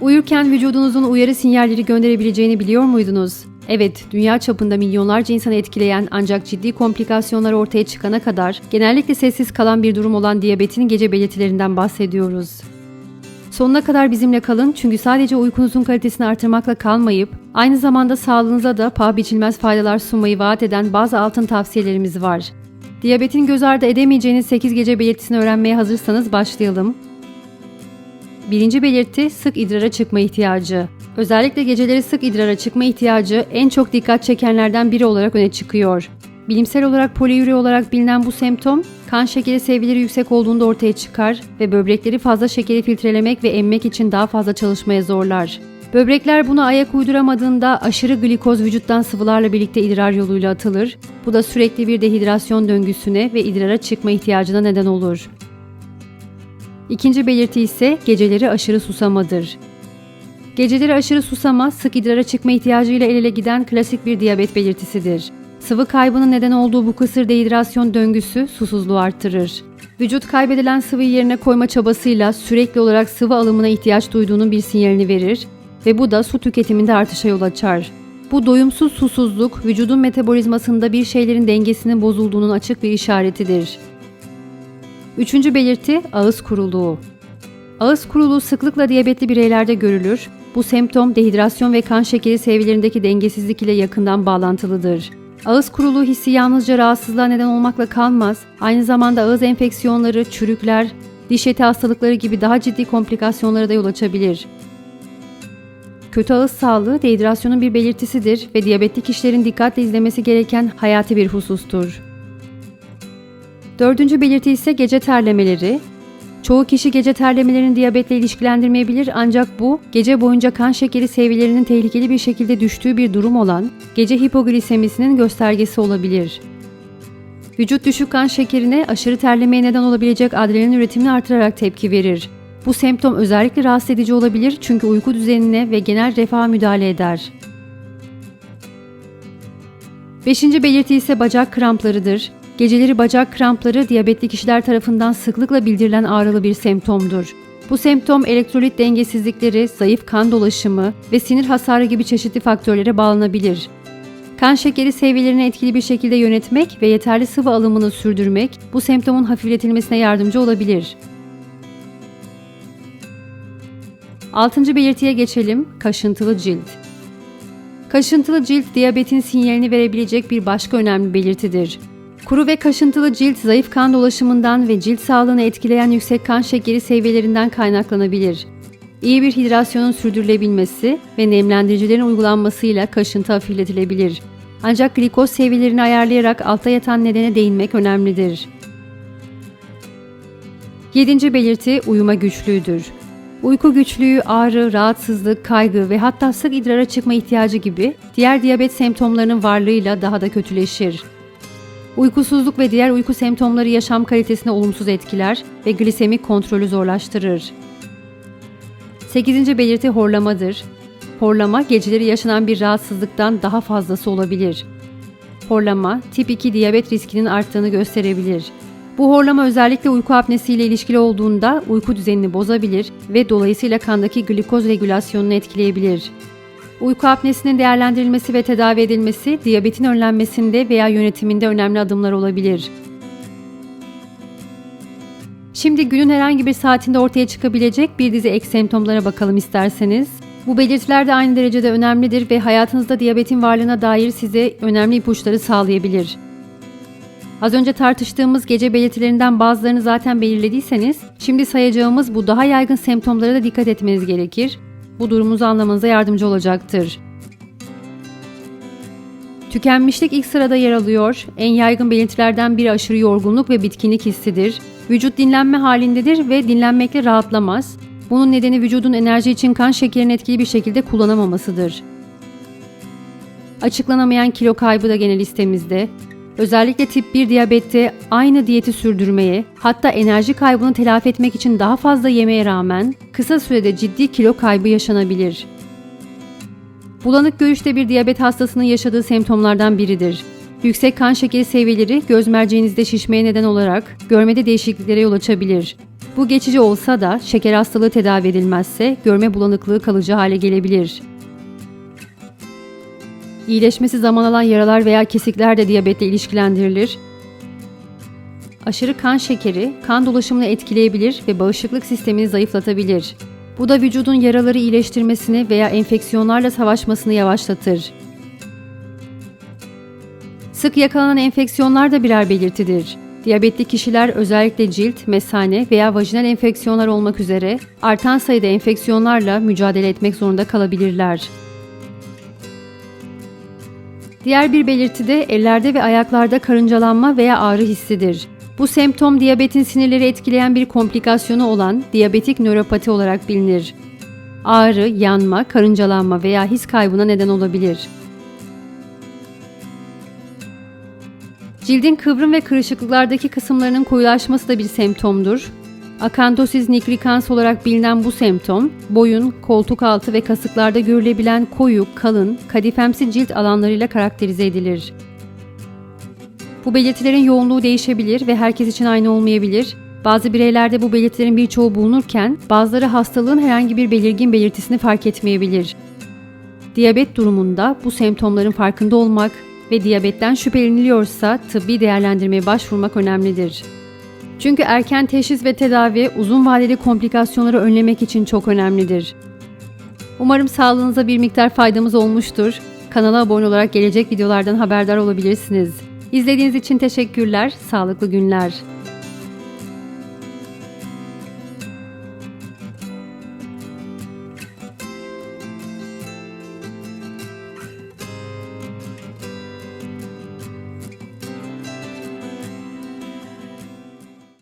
Uyurken vücudunuzun uyarı sinyalleri gönderebileceğini biliyor muydunuz? Evet, dünya çapında milyonlarca insanı etkileyen ancak ciddi komplikasyonlar ortaya çıkana kadar genellikle sessiz kalan bir durum olan diyabetin gece belirtilerinden bahsediyoruz. Sonuna kadar bizimle kalın çünkü sadece uykunuzun kalitesini artırmakla kalmayıp aynı zamanda sağlığınıza da paha biçilmez faydalar sunmayı vaat eden bazı altın tavsiyelerimiz var. Diyabetin göz ardı edemeyeceğiniz 8 gece belirtisini öğrenmeye hazırsanız başlayalım. Birinci belirti sık idrara çıkma ihtiyacı. Özellikle geceleri sık idrara çıkma ihtiyacı en çok dikkat çekenlerden biri olarak öne çıkıyor. Bilimsel olarak poliüri olarak bilinen bu semptom, kan şekeri seviyeleri yüksek olduğunda ortaya çıkar ve böbrekleri fazla şekeri filtrelemek ve emmek için daha fazla çalışmaya zorlar. Böbrekler buna ayak uyduramadığında aşırı glikoz vücuttan sıvılarla birlikte idrar yoluyla atılır. Bu da sürekli bir dehidrasyon döngüsüne ve idrara çıkma ihtiyacına neden olur. İkinci belirti ise geceleri aşırı susamadır. Geceleri aşırı susama, sık idrara çıkma ihtiyacıyla el ele giden klasik bir diyabet belirtisidir. Sıvı kaybının neden olduğu bu kısır dehidrasyon döngüsü susuzluğu artırır. Vücut kaybedilen sıvıyı yerine koyma çabasıyla sürekli olarak sıvı alımına ihtiyaç duyduğunun bir sinyalini verir ve bu da su tüketiminde artışa yol açar. Bu doyumsuz susuzluk vücudun metabolizmasında bir şeylerin dengesinin bozulduğunun açık bir işaretidir. Üçüncü belirti ağız kuruluğu. Ağız kuruluğu sıklıkla diyabetli bireylerde görülür. Bu semptom dehidrasyon ve kan şekeri seviyelerindeki dengesizlik ile yakından bağlantılıdır. Ağız kuruluğu hissi yalnızca rahatsızlığa neden olmakla kalmaz, aynı zamanda ağız enfeksiyonları, çürükler, diş eti hastalıkları gibi daha ciddi komplikasyonlara da yol açabilir. Kötü ağız sağlığı dehidrasyonun bir belirtisidir ve diyabetli kişilerin dikkatle izlemesi gereken hayati bir husustur. Dördüncü belirti ise gece terlemeleri. Çoğu kişi gece terlemelerini diyabetle ilişkilendirmeyebilir ancak bu gece boyunca kan şekeri seviyelerinin tehlikeli bir şekilde düştüğü bir durum olan gece hipoglisemisinin göstergesi olabilir. Vücut düşük kan şekerine aşırı terlemeye neden olabilecek adrenalin üretimini artırarak tepki verir. Bu semptom özellikle rahatsız edici olabilir çünkü uyku düzenine ve genel refaha müdahale eder. Beşinci belirti ise bacak kramplarıdır. Geceleri bacak krampları diyabetli kişiler tarafından sıklıkla bildirilen ağrılı bir semptomdur. Bu semptom elektrolit dengesizlikleri, zayıf kan dolaşımı ve sinir hasarı gibi çeşitli faktörlere bağlanabilir. Kan şekeri seviyelerini etkili bir şekilde yönetmek ve yeterli sıvı alımını sürdürmek bu semptomun hafifletilmesine yardımcı olabilir. Altıncı belirtiye geçelim, kaşıntılı cilt. Kaşıntılı cilt diyabetin sinyalini verebilecek bir başka önemli belirtidir. Kuru ve kaşıntılı cilt zayıf kan dolaşımından ve cilt sağlığını etkileyen yüksek kan şekeri seviyelerinden kaynaklanabilir. İyi bir hidrasyonun sürdürülebilmesi ve nemlendiricilerin uygulanmasıyla kaşıntı hafifletilebilir. Ancak glikoz seviyelerini ayarlayarak altta yatan nedene değinmek önemlidir. Yedinci belirti uyuma güçlüğüdür. Uyku güçlüğü, ağrı, rahatsızlık, kaygı ve hatta sık idrara çıkma ihtiyacı gibi diğer diyabet semptomlarının varlığıyla daha da kötüleşir. Uykusuzluk ve diğer uyku semptomları yaşam kalitesine olumsuz etkiler ve glisemik kontrolü zorlaştırır. 8. belirti horlamadır. Horlama geceleri yaşanan bir rahatsızlıktan daha fazlası olabilir. Horlama, tip 2 diyabet riskinin arttığını gösterebilir. Bu horlama özellikle uyku apnesiyle ilişkili olduğunda uyku düzenini bozabilir ve dolayısıyla kandaki glikoz regülasyonunu etkileyebilir. Uyku apnesinin değerlendirilmesi ve tedavi edilmesi diyabetin önlenmesinde veya yönetiminde önemli adımlar olabilir. Şimdi günün herhangi bir saatinde ortaya çıkabilecek bir dizi ek semptomlara bakalım isterseniz. Bu belirtiler de aynı derecede önemlidir ve hayatınızda diyabetin varlığına dair size önemli ipuçları sağlayabilir. Az önce tartıştığımız gece belirtilerinden bazılarını zaten belirlediyseniz, şimdi sayacağımız bu daha yaygın semptomlara da dikkat etmeniz gerekir. Bu durumunuzu anlamanıza yardımcı olacaktır. Tükenmişlik ilk sırada yer alıyor. En yaygın belirtilerden biri aşırı yorgunluk ve bitkinlik hissidir. Vücut dinlenme halindedir ve dinlenmekle rahatlamaz. Bunun nedeni vücudun enerji için kan şekerini etkili bir şekilde kullanamamasıdır. Açıklanamayan kilo kaybı da genel listemizde. Özellikle tip 1 diyabette aynı diyeti sürdürmeye, hatta enerji kaybını telafi etmek için daha fazla yemeye rağmen kısa sürede ciddi kilo kaybı yaşanabilir. Bulanık görüşte bir diyabet hastasının yaşadığı semptomlardan biridir. Yüksek kan şekeri seviyeleri göz merceğinizde şişmeye neden olarak görmede değişikliklere yol açabilir. Bu geçici olsa da şeker hastalığı tedavi edilmezse görme bulanıklığı kalıcı hale gelebilir. İyileşmesi zaman alan yaralar veya kesikler de diyabetle ilişkilendirilir. Aşırı kan şekeri kan dolaşımını etkileyebilir ve bağışıklık sistemini zayıflatabilir. Bu da vücudun yaraları iyileştirmesini veya enfeksiyonlarla savaşmasını yavaşlatır. Sık yakalanan enfeksiyonlar da birer belirtidir. Diyabetli kişiler özellikle cilt, mesane veya vajinal enfeksiyonlar olmak üzere artan sayıda enfeksiyonlarla mücadele etmek zorunda kalabilirler. Diğer bir belirti de ellerde ve ayaklarda karıncalanma veya ağrı hissidir. Bu semptom diyabetin sinirleri etkileyen bir komplikasyonu olan diyabetik nöropati olarak bilinir. Ağrı, yanma, karıncalanma veya his kaybına neden olabilir. Cildin kıvrım ve kırışıklıklardaki kısımlarının koyulaşması da bir semptomdur. Akantosis nigricans olarak bilinen bu semptom, boyun, koltuk altı ve kasıklarda görülebilen koyu, kalın, kadifemsi cilt alanlarıyla karakterize edilir. Bu belirtilerin yoğunluğu değişebilir ve herkes için aynı olmayabilir. Bazı bireylerde bu belirtilerin birçoğu bulunurken bazıları hastalığın herhangi bir belirgin belirtisini fark etmeyebilir. Diyabet durumunda bu semptomların farkında olmak ve diyabetten şüpheleniliyorsa tıbbi değerlendirmeye başvurmak önemlidir. Çünkü erken teşhis ve tedavi uzun vadeli komplikasyonları önlemek için çok önemlidir. Umarım sağlığınıza bir miktar faydamız olmuştur. Kanala abone olarak gelecek videolardan haberdar olabilirsiniz. İzlediğiniz için teşekkürler, sağlıklı günler.